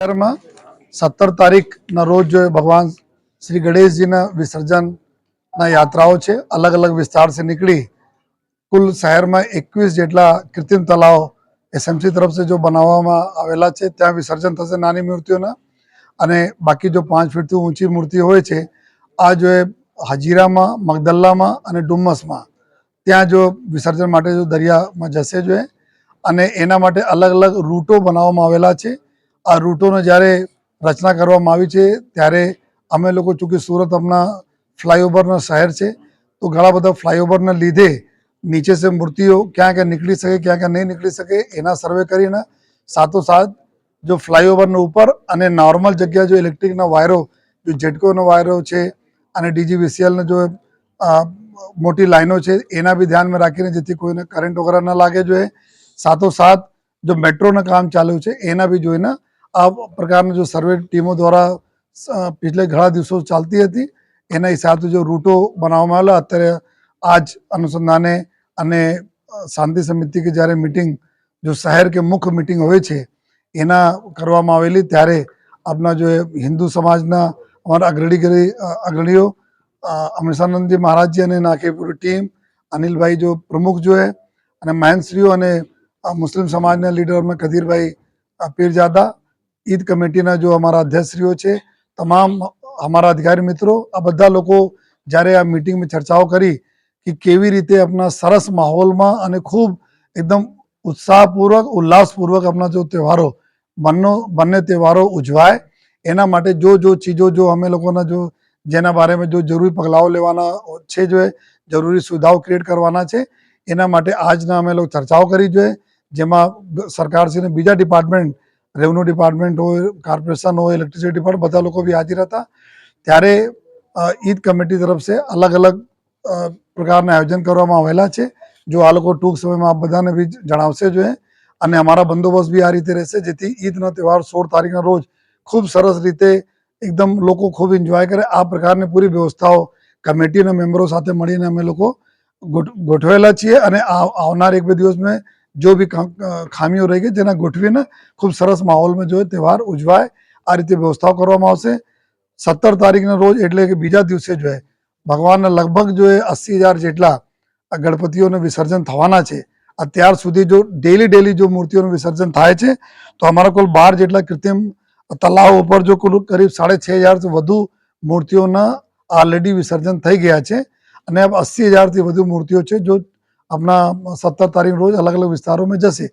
શહેરમાં સત્તર તારીખના રોજ ભગવાન શ્રી ગણેશજીના વિસર્જનના યાત્રાઓ છે, અલગ અલગ વિસ્તારથી નીકળી, કુલ શહેરમાં એકવીસ જેટલા કૃત્રિમ તલાવ એસએમસી તરફ से જો બનાવવામાં આવેલા છે, ત્યાં વિસર્જન થશે નાની મૂર્તિઓના અને બાકી જો પાંચ ફીટથી ઊંચી મૂર્તિ હોય છે, આ જો એ હજીરામાં, મગદલ્લામાં અને ડુમ્મસમાં, ત્યાં જો વિસર્જન માટે જો દરિયામાં જશે જો અને એના માટે અલગ અલગ રૂટો બનાવવામાં આવેલા છે આ રૂટોને જ્યારે રચના કરવામાં આવી છે, ત્યારે અમે લોકો ચૂંકી સુરત હમણાં ફ્લાયઓવરના શહેર છે. તો ઘણા બધા ફ્લાયઓવરના લીધે નીચે સે મૂર્તિઓ ક્યાં ક્યાં નીકળી શકે, ક્યાં ક્યાં નહીં નીકળી શકે, એના સર્વે કરીને સાથોસાથ જો ફ્લાયઓવરના ઉપર અને નોર્મલ જગ્યા જો ઇલેક્ટ્રિકના વાયરો, જો જેટકોના વાયરો છે અને ડીજીવીસીએલના જો મોટી લાઈનો છે, એના બી ધ્યાનમાં રાખીને જેથી કોઈને કરંટ વગેરે ન લાગે જોઈએ. સાથોસાથ જો મેટ્રોનું કામ ચાલુ છે, એના બી જોઈને આ પ્રકારની જો સર્વે ટીમો દ્વારા પિછલે ઘણા દિવસો ચાલતી હતી, એના હિસાબથી જો રૂટો બનાવવામાં આવેલા, અત્યારે આજ અનુસંધાને અને શાંતિ સમિતિ કે જ્યારે મિટિંગ, જો શહેર કે મુખ્ય મિટિંગ હોય છે, એના કરવામાં આવેલી, ત્યારે આપણા જો હિન્દુ સમાજના અમારા અગ્રણી અગ્રણીઓ અમૃતાનંદજી મહારાજજી અને નાખી પૂરી ટીમ, અનિલભાઈ જો પ્રમુખ જોએ અને મહેનશ્રીઓ અને મુસ્લિમ સમાજના લીડર અમે કદીરભાઈ પીરજાદા ઈદ કમિટીના જો અમારા અધ્યક્ષશ્રીઓ છે, તમામ અમારા અધિકારી મિત્રો, આ બધા લોકો જ્યારે આ મિટિંગમાં ચર્ચાઓ કરી કે કેવી રીતે આપણા સરસ માહોલમાં અને ખૂબ એકદમ ઉત્સાહપૂર્વક, ઉલ્લાસપૂર્વક આપણા જો તહેવારો બંને બંને તહેવારો ઉજવાય, એના માટે જો જો ચીજો જો અમે લોકોના જો, જેના બારેમાં જો જરૂરી પગલાઓ લેવાના છે જોએ જરૂરી સુવિધાઓ ક્રિએટ કરવાના છે, એના માટે આજના અમે લોકો ચર્ચાઓ કરી જોઈએ, જેમાં સરકારશ્રીને બીજા ડિપાર્ટમેન્ટ રેવન્યુ ડિપાર્ટમેન્ટ હોય કોર્પોરેશન હોય ઇલેક્ટ્રિસિટી ડિપાર્ટમેન્ટ બધા લોકો બી હાજર હતા. ત્યારે ઈદ કમિટી તરફ છે અલગ અલગ પ્રકારના આયોજન કરવામાં આવેલા છે. જો આ લોકો ટૂંક સમયમાં આપ બધાને બી જણાવશે જોઈએ અને અમારા બંદોબસ્ત બી આ રીતે રહેશે, જેથી ઈદનો તહેવાર સોળ તારીખના રોજ ખૂબ સરસ રીતે એકદમ લોકો ખૂબ એન્જોય કરે. આ પ્રકારની પૂરી વ્યવસ્થાઓ કમિટીના મેમ્બરો સાથે મળીને અમે લોકો ગોઠવેલા છીએ. અને આવનાર એક બે દિવસમાં જો બી ખામીઓ રહી ગઈ જેના ગોઠવીને ખૂબ સરસ માહોલમાં જોઈએ તહેવાર ઉજવાય આ રીતે વ્યવસ્થાઓ કરવામાં આવશે સત્તર તારીખના રોજ એટલે કે બીજા દિવસે જો ભગવાનના લગભગ જો અસી હજાર જેટલા ગણપતિઓનું વિસર્જન થવાના છે અત્યાર સુધી જો ડેલી ડેલી જો મૂર્તિઓનું વિસર્જન થાય છે તો અમારા કુલ બાર જેટલા કૃત્રિમ તલાવ ઉપર જો કુલ કરીબ સાડા છ હજારથી વધુ મૂર્તિઓના ઓલરેડી વિસર્જન થઈ ગયા છે અને અસી હજારથી વધુ મૂર્તિઓ છે જો આપણા સત્તર તારીખ રોજ અલગ અલગ વિસ્તારોમાં જશે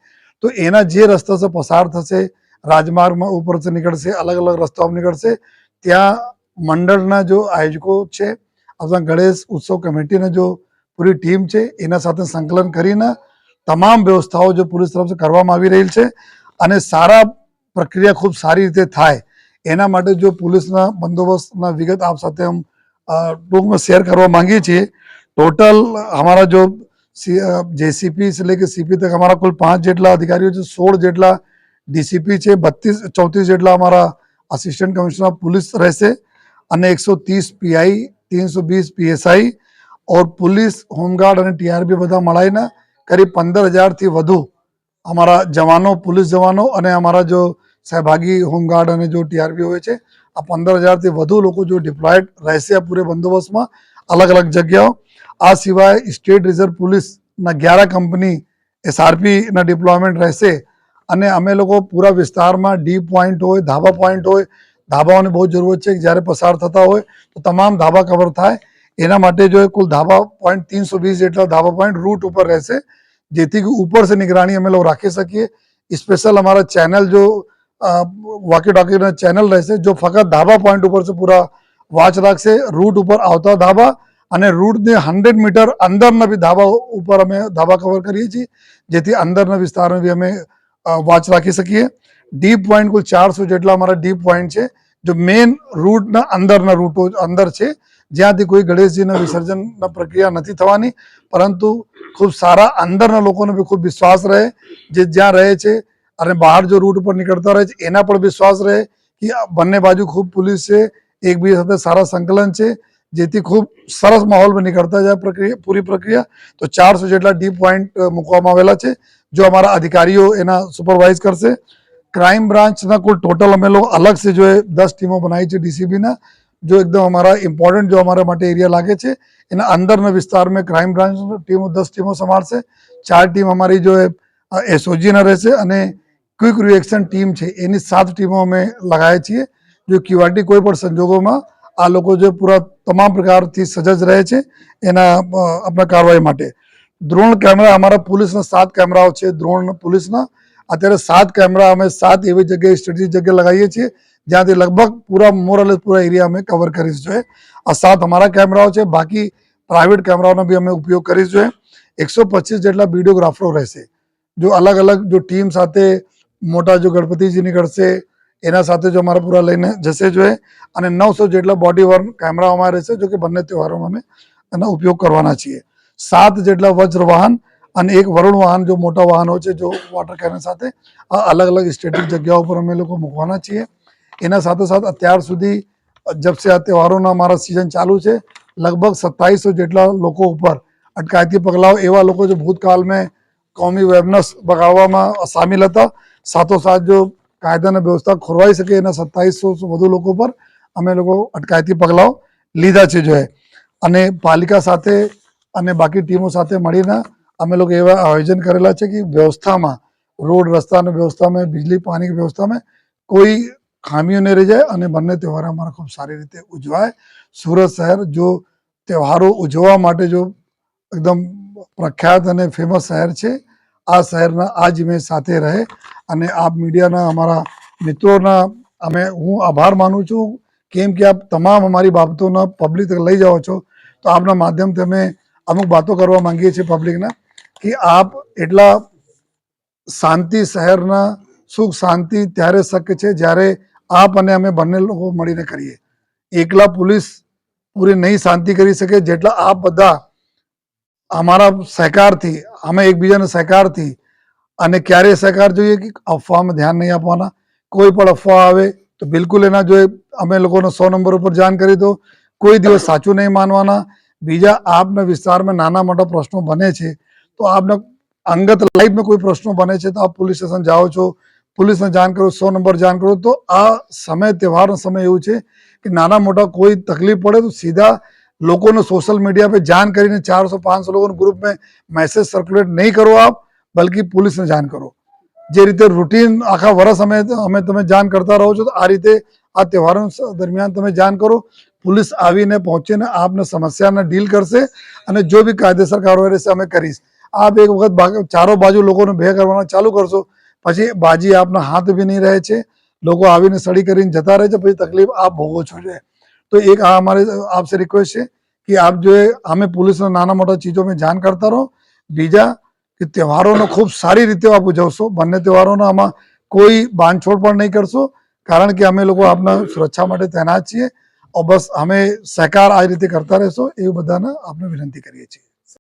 તો એના જે રસ્તા પસાર થશે રાજમાર્ગમાં ઉપરથી નીકળશે અલગ અલગ રસ્તાઓ નીકળશે ત્યાં મંડળના જો આયોજકો છે આપણા ગણેશ ઉત્સવ કમિટીના જો પૂરી ટીમ છે એના સાથે સંકલન કરીને તમામ વ્યવસ્થાઓ જો પોલીસ તરફથી કરવામાં આવી રહી છે અને સારા પ્રક્રિયા ખૂબ સારી રીતે થાય એના માટે જો પોલીસના બંદોબસ્તના વિગત આપ સાથે હમ ટૂંકમાં શેર કરવા માંગીએ છીએ, ટોટલ અમારા જો जेसीपी से लेकर सीपी तक हमारा कुल पाँच जेटला अधिकारी है सोलह जेटला डीसीपी से बत्तीस, चौतीस जेटला हमारा असिस्टेंट कमिश्नर पुलिस रह से अन्य एक सौ तीस पी आई तीन सौ बीस पी एस आई और पुलिस, होमगार्ड और टीआरबी बदा मड़ाई ना, करीब पंदर हज़ार थी वधु। अमरा जवानों, पुलिस जवानों और अमरा जो सहभागी होमगार्ड और जो टीआरबी हुए थे आ पंदर हज़ार थी वधु, लोग जो डिप्लॉयड रह से पूरे बंदोबस्त में अलग अलग जगह આ સિવાય સ્ટેટ રિઝર્વ પોલીસના ગ્યારા કંપની એસઆરપીના ડિપ્લોયમેન્ટ રહેશે અને અમે લોકો પૂરા વિસ્તારમાં ડી પોઈન્ટ હોય, ધાબા પોઈન્ટ હોય, ધાબાઓની બહુ જરૂરત છે કે જ્યારે પસાર થતા હોય તો તમામ ધાબા કવર થાય. એના માટે જો કુલ ધાબા પોઈન્ટ તીનસો વીસ જેટલા ધાબા પોઈન્ટ રૂટ ઉપર રહેશે, જેથી કે ઉપરથી નિગરાણી અમે લોકો રાખી શકીએ. સ્પેશિયલ અમારા ચેનલ જો વોકી ટોકીના ચેનલ રહેશે, જો ફક્ત ધાબા પોઈન્ટ ઉપર પૂરા વાચ રાખશે રૂટ ઉપર આવતા ધાબા અને રૂટને હંડ્રેડ મીટર અંદરના બી ધાબા ઉપર અમે ધાબા કવર કરીએ છીએ, જેથી અંદરના વિસ્તારમાં બી અમે વોચ રાખી શકીએ. ડીપ પોઈન્ટ કુલ ચારસો જેટલા અમારા ડીપ પોઈન્ટ છે, જો મેઇન રૂટના અંદરના રૂટો અંદર છે, જ્યાંથી કોઈ ગણેશજીના વિસર્જનના પ્રક્રિયા નથી થવાની, પરંતુ ખૂબ સારા અંદરના લોકોને બી ખૂબ વિશ્વાસ રહે, જે જ્યાં રહે છે અને બહાર જો રૂટ ઉપર નીકળતા રહે છે, એના પર વિશ્વાસ રહે કે બંને બાજુ ખૂબ પોલીસ છે એકબીજા સાથે સારા સંકલન છે જેથી ખૂબ સરસ માહોલમાં નીકળતા જાય પ્રક્રિયા પૂરી પ્રક્રિયા તો ચારસો જેટલા ડીપ પોઈન્ટ મૂકવામાં આવેલા છે જો અમારા અધિકારીઓ એના સુપરવાઇઝ કરશે क्राइम ब्रांच ना कुल टोटल અમે લોકો અલગ से जो है દસ ટીમો બનાવી છે ડીસીબી ના જો એકદમ અમારા ઇમ્પોર્ટન્ટ જો અમારા માટે એરિયા લાગે છે એના અંદરના વિસ્તારમાં ક્રાઇમ બ્રાન્ચ ટીમો દસ ટીમો સંભાળશે ચાર ટીમ અમારી જો એસઓજીના રહેશે અને ક્વિક રિએક્શન ટીમ છે એની સાત ટીમો અમે લગાવીએ છીએ જો ક્યુઆરટી કોઈ પણ સંજોગોમાં આ લોકો જે પૂરા તમામ પ્રકારથી સજજ રહે છે, એના આપણા કાર્યવાહી માટે. દ્રોણ કેમેરા અમારા પોલીસના સાત કેમેરાઓ છે. દ્રોણ પોલીસના. અત્યારે સાત કેમેરા અમે સાત એવી જગ્યાએ સ્ટ્રેટેજિક જગ્યાએ લગાવીએ છીએ, જ્યાંથી લગભગ પૂરા મોરલ પૂરા એરિયા અમે કવર કરીશું જોઈએ. આ સાત અમારા કેમેરાઓ છે. બાકી પ્રાઇવેટ કેમેરાઓનો બી અમે ઉપયોગ કરીશું જોઈએ. એકસો પચીસ જેટલા વિડીયોગ્રાફરો રહેશે. જો અલગ અલગ જો ટીમ સાથે મોટા જો ગણપતિજી નીકળશે એના સાથે જો અમારા પૂરા લઈને જશે જોઈએ અને નવસો જેટલા બોડી વર્ન કેમેરા અમારે રહેશે, જો કે બંને તહેવારોમાં અમે એનો ઉપયોગ કરવાના છીએ. સાત જેટલા વજ્ર વાહન અને એક વરુણ વાહન, જો મોટા વાહનો છે, જો વોટર કેનન સાથે, આ અલગ અલગ સ્ટેટિક જગ્યાઓ પર અમે લોકો મૂકવાના છીએ. એના સાથે સાથે અત્યાર સુધી જબસે આ તહેવારોના અમારા સિઝન ચાલુ છે. લગભગ સત્તાવીસો જેટલા લોકો ઉપર અટકાયતી પગલાઓ એવા લોકો, જો ભૂતકાળમાં કોમી વેબનસ બગાડવામાં સામેલ હતા. સાથોસાથ જો કાયદાની વ્યવસ્થા ખોરવાઈ શકે એના સત્તાવીસો વધુ લોકો પર અમે લોકો અટકાયતી પગલાઓ લીધા છે જોએ અને પાલિકા સાથે અને બાકી ટીમો સાથે મળીને અમે લોકો એવા આયોજન કરેલા છે કે વ્યવસ્થામાં, રોડ રસ્તાની વ્યવસ્થામાં બિજલી પાણીની વ્યવસ્થામાં કોઈ ખામીઓ નહીં રહી જાય અને બંને તહેવારો અમારા ખૂબ સારી રીતે ઉજવાય. સુરત શહેર જો તહેવારો ઉજવવા માટે જો એકદમ પ્રખ્યાત અને ફેમસ શહેર છે, આ શહેરના આ જ સાથે રહે અને આપ મીડિયાના અમારા મિત્રોના અમે હું આભાર માનું છું. કેમ કે આપ તમામ અમારી બાબતોના પબ્લિક લઈ જાઓ છો, તો આપના માધ્યમથી અમે અમુક વાતો કરવા માંગીએ છીએ પબ્લિકના કે આપ એટલા શાંતિ શહેરના સુખ શાંતિ ત્યારે શક્ય છે જ્યારે આપ અને અમે બંને લોકો મળીને કરીએ. એકલા પોલીસ પૂરી નહીં શાંતિ કરી શકે જેટલા આપ બધા અમારા સહકારથી, અમે એકબીજાના સહકારથી અને ક્યારે સહકાર જોઈએ કે અફવામાં ધ્યાન નહીં આપવાના? કોઈ પણ અફવા આવે તો બિલકુલ એના જોઈએ અમે લોકોને સો નંબર ઉપર જાણ કરી દો. કોઈ દિવસ સાચું નહીં માનવાના. બીજા આપના વિસ્તારમાં નાના મોટા પ્રશ્નો બને છે. તો આપના અંગત લાઈફમાં કોઈ પ્રશ્નો બને છે તો આપ પોલીસ સ્ટેશન જાઓ છો. પોલીસને જાણ કરો, સો નંબર જાણ કરો. તો આ સમય, તહેવારનો સમય એવું છે કે નાના મોટા કોઈ તકલીફ પડે તો સીધા લોકોને સોશિયલ મીડિયા પર જાણ કરીને ચારસો, પાંચસો લોકોના ગ્રુપમાં મેસેજ સર્ક્યુલેટ નહીં કરો આપ. બલકી પોલીસને જાણ કરો. જે રીતે રૂટીન આખા વર્ષ અમે અમે તમે જાણ કરતા રહો છો, તો આ રીતે આ તહેવારો દરમિયાન તમે જાણ કરો. પોલીસ આવીને પહોંચીને આપને સમસ્યાને ડીલ કરશે અને જો બી કાયદેસર કાર્યવાહી રહેશે, અમે કરીશ. આપ એક વખત ચારો બાજુ લોકોને ભે કરવાના ચાલુ કરશો. પછી બાજી આપના હાથ બી નહીં રહે છે. લોકો આવીને સડી કરીને જતા રહે છે, પછી તકલીફ આપ ભોગવો છો છે તો એક આ અમારે આપસે રિક્વેસ્ટ છે કે આપ જો અમે પોલીસના નાના મોટા ચીજો અમે જાણ કરતા રહો. બીજા કે તહેવારોનો ખૂબ સારી રીતે આપ ઉજવશો. બંને તહેવારોનો આમાં કોઈ બાંધછોડ પણ નહીં કરશો. કારણ કે અમે લોકો આપના સુરક્ષા માટે તૈનાત છીએ. બસ અમે સહકાર આ રીતે કરતા રહેશો. એવું બધાને આપણે વિનંતી કરીએ છીએ.